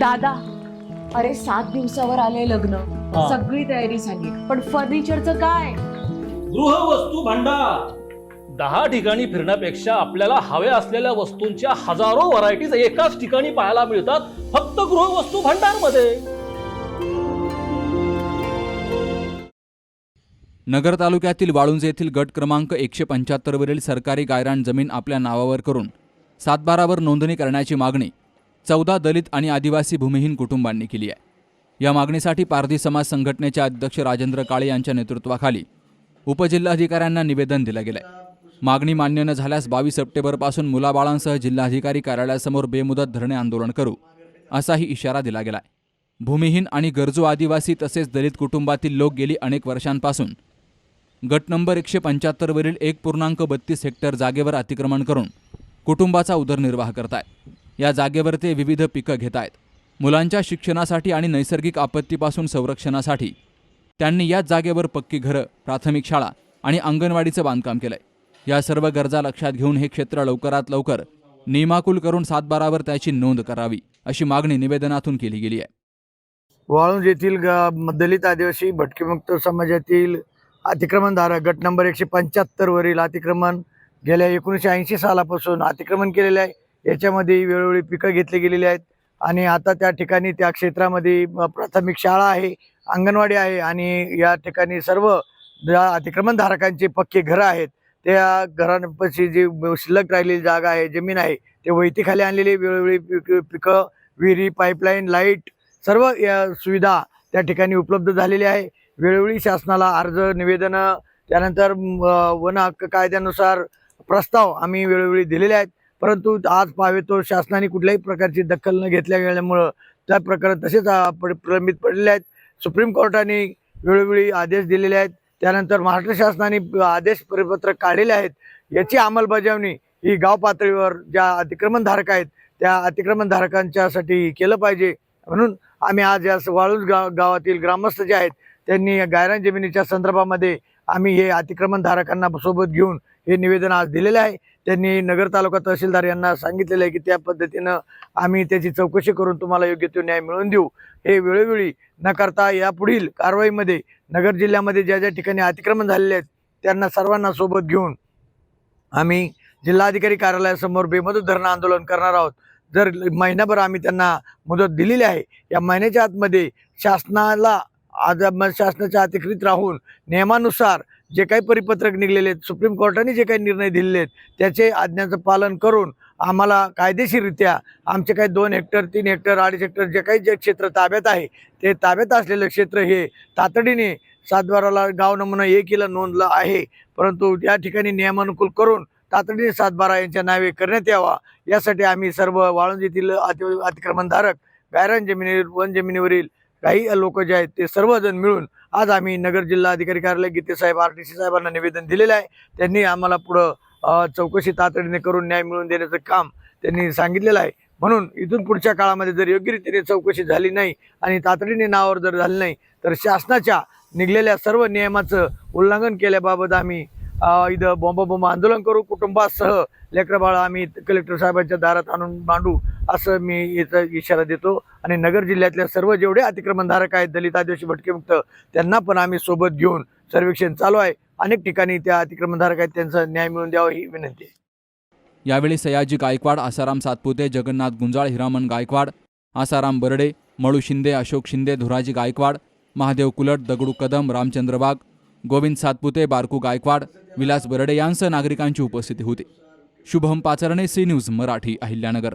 दादा अरे सात दिवसावर आले लग्न. हा. सगळी तयारी झाली. पण फर्निचरचं काय? गृहवस्तू भांडार. दहा ठिकाणी फिरण्यापेक्षा आपल्याला हव्या असलेल्या वस्तूंच्या हजारो व्हरायटीज एकाच ठिकाणी पाहायला मिळतात फक्त गृहवस्तू भांडारमध्ये नगर तालुक्यातील वाळुंज येथील गट क्रमांक एकशे पंच्याहत्तरवरील सरकारी गायरान जमीन आपल्या नावावर करून सातबारावर नोंदणी करण्याची मागणी चौदा दलित आणि आदिवासी भूमिहीन कुटुंबांनी केली आहे. या मागणीसाठी पारधी समाज संघटनेचे अध्यक्ष राजेंद्र काळे यांच्या नेतृत्वाखाली उपजिल्हाधिकाऱ्यांना निवेदन दिलं गेलंय. मागणी मान्य न झाल्यास बावीस सप्टेंबरपासून मुलाबाळांसह जिल्हाधिकारी कार्यालयासमोर बेमुदत धरणे आंदोलन करू असाही इशारा दिला गेलाय. भूमिहीन आणि गरजू आदिवासी तसेच दलित कुटुंबातील लोक गेली अनेक वर्षांपासून. गट नंबर एकशे पंच्याहत्तरवरील एक पूर्णांक बत्तीस हेक्टर जागेवर अतिक्रमण करून कुटुंबाचा उदरनिर्वाह करतायत या जागेवर ते विविध पिकं घेत आहेत मुलांच्या शिक्षणासाठी आणि नैसर्गिक आपत्तीपासून संरक्षणासाठी त्यांनी याच जागेवर पक्की घरं प्राथमिक शाळा आणि अंगणवाडीचं बांधकाम केलं आहे या सर्व गरजा लक्षात घेऊन हे क्षेत्र लवकरात लवकर नियमाकुल करून सातबारावर त्याची नोंद करावी अशी मागणी निवेदनातून केली गेली आहे. वाळूंज येथील ग- दलित आदिवासी भटकेमुक्त समाजातील अतिक्रमणधारक गट नंबर एकशे पंच्याहत्तरवरील अतिक्रमण गेल्या एकोणीसशे ऐंशी सालापासून अतिक्रमण केलेले आहे. याच्यामध्ये वेळोवेळी पिकं घेतली गेलेली आहेत. आणि आता त्या ठिकाणी त्या क्षेत्रामध्ये प्राथमिक शाळा आहे अंगणवाडी आहे आणि या ठिकाणी सर्व ज्या अतिक्रमणधारकांचे पक्के घरं आहेत त्या घरांपाशी जी शिल्लक राहिलेली जागा आहे जमीन आहे ते वैतीखाली आणलेली वेळोवेळी पिक पिकं विहिरी पाईपलाईन लाइट सर्व या सुविधा त्या ठिकाणी उपलब्ध झालेल्या आहे. वेळोवेळी शासनाला अर्ज निवेदनं त्यानंतर वन हक्क कायद्यानुसार प्रस्ताव आम्ही वेळोवेळी दिलेले आहेत. परंतु आज पाहावे तो शासनाने कुठल्याही प्रकारची दखल न घेतल्या गेल्यामुळं त्या प्रकरण तसेच प्रलंबित पडलेले आहेत. सुप्रीम कोर्टाने वेळोवेळी आदेश दिलेले आहेत. त्यानंतर महाराष्ट्र शासनाने आदेश परिपत्रक काढलेले आहेत. याची अंमलबजावणी ही गाव पातळीवर ज्या अतिक्रमणधारक आहेत त्या अतिक्रमणधारकांच्यासाठी केलं पाहिजे. म्हणून आम्ही आज या वाळूज गाव गावातील ग्रामस्थ जे आहेत त्यांनी या गायरान जमिनीच्या संदर्भामध्ये आम्ही हे अतिक्रमणधारकांना सोबत घेऊन हे निवेदन आज दिलेले आहे. त्यांनी नगर तालुका तहसीलदार यांना सांगितलेलं आहे की त्या पद्धतीनं आम्ही त्याची चौकशी करून तुम्हाला योग्य तो न्याय मिळवून देऊ. हे वेळोवेळी न करता यापुढील कारवाईमध्ये नगर जिल्ह्यामध्ये ज्या ज्या ठिकाणी अतिक्रमण झालेले आहेत त्यांना सर्वांना सोबत घेऊन आम्ही जिल्हाधिकारी कार्यालयासमोर बेमुदत धरणं आंदोलन करणार आहोत. जर महिनाभर आम्ही त्यांना मुदत दिलेली आहे या महिन्याच्या आतमध्ये शासनाला आज शासनाच्या अतिक्रित राहून नियमानुसार जे काही परिपत्रक निघलेले आहेत सुप्रीम कोर्टाने जे काही निर्णय दिलेले आहेत त्याचे आज्ञाचं पालन करून आम्हाला कायदेशीररित्या आमचे काही दोन हेक्टर तीन हेक्टर अडीच हेक्टर जे काही जे क्षेत्र ताब्यात आहे ते ताब्यात असलेलं क्षेत्र हे तातडीने सातबाराला गाव नमुना एकीला नोंदलं आहे. परंतु या ठिकाणी नियमानुकूल करून तातडीने सातबारा यांच्या नावे करण्यात यावा यासाठी आम्ही सर्व वाळूंज येथील अति अतिक्रमणधारक गायरान जमिनीवर वन जमिनीवरील काही लोक जे आहेत ते सर्वजण मिळून आज आम्ही नगर जिल्हा अधिकारी कार्यालय Gite Saheb R T C साहेबांना निवेदन दिलेलं आहे. त्यांनी आम्हाला पुढं चौकशी तातडीने करून न्याय मिळवून देण्याचं काम त्यांनी सांगितलेलं आहे. म्हणून इथून पुढच्या काळामध्ये जर योग्य रीतीने चौकशी झाली नाही आणि तातडीने नावावर जर झालं नाही तर शासनाच्या निघलेल्या सर्व नियमाचं उल्लंघन केल्याबाबत आम्ही इथं बॉम्बा बॉम्ब आंदोलन करू कुटुंबासह लेकरबाळ आम्ही कलेक्टर साहेबांच्या दारात आणून मांडू असं मी याचा इशारा देतो. आणि नगर जिल्ह्यातल्या सर्व जेवढे अतिक्रमणधारक आहेत दलित आदिवासी भटकेमुक्त त्यांना पण आम्ही सोबत घेऊन सर्वेक्षण चालू आहे. अनेक ठिकाणी त्या अतिक्रमणधारक आहेत त्यांचा न्याय मिळून द्यावा ही विनंती आहे. यावेळी सयाजी गायकवाड आसाराम सातपुते जगन्नाथ गुंजाळ हिरामन गायकवाड आसाराम बर्डे मळू शिंदे अशोक शिंदे धुराजी गायकवाड महादेव कुलट दगडू कदम रामचंद्र वाघ गोविंद सातपुते बारकू गायकवाड विलास बरडे यांसह नागरिकांची उपस्थिती होती. Shubham Pacharne C news Marathi Ahilyanagar.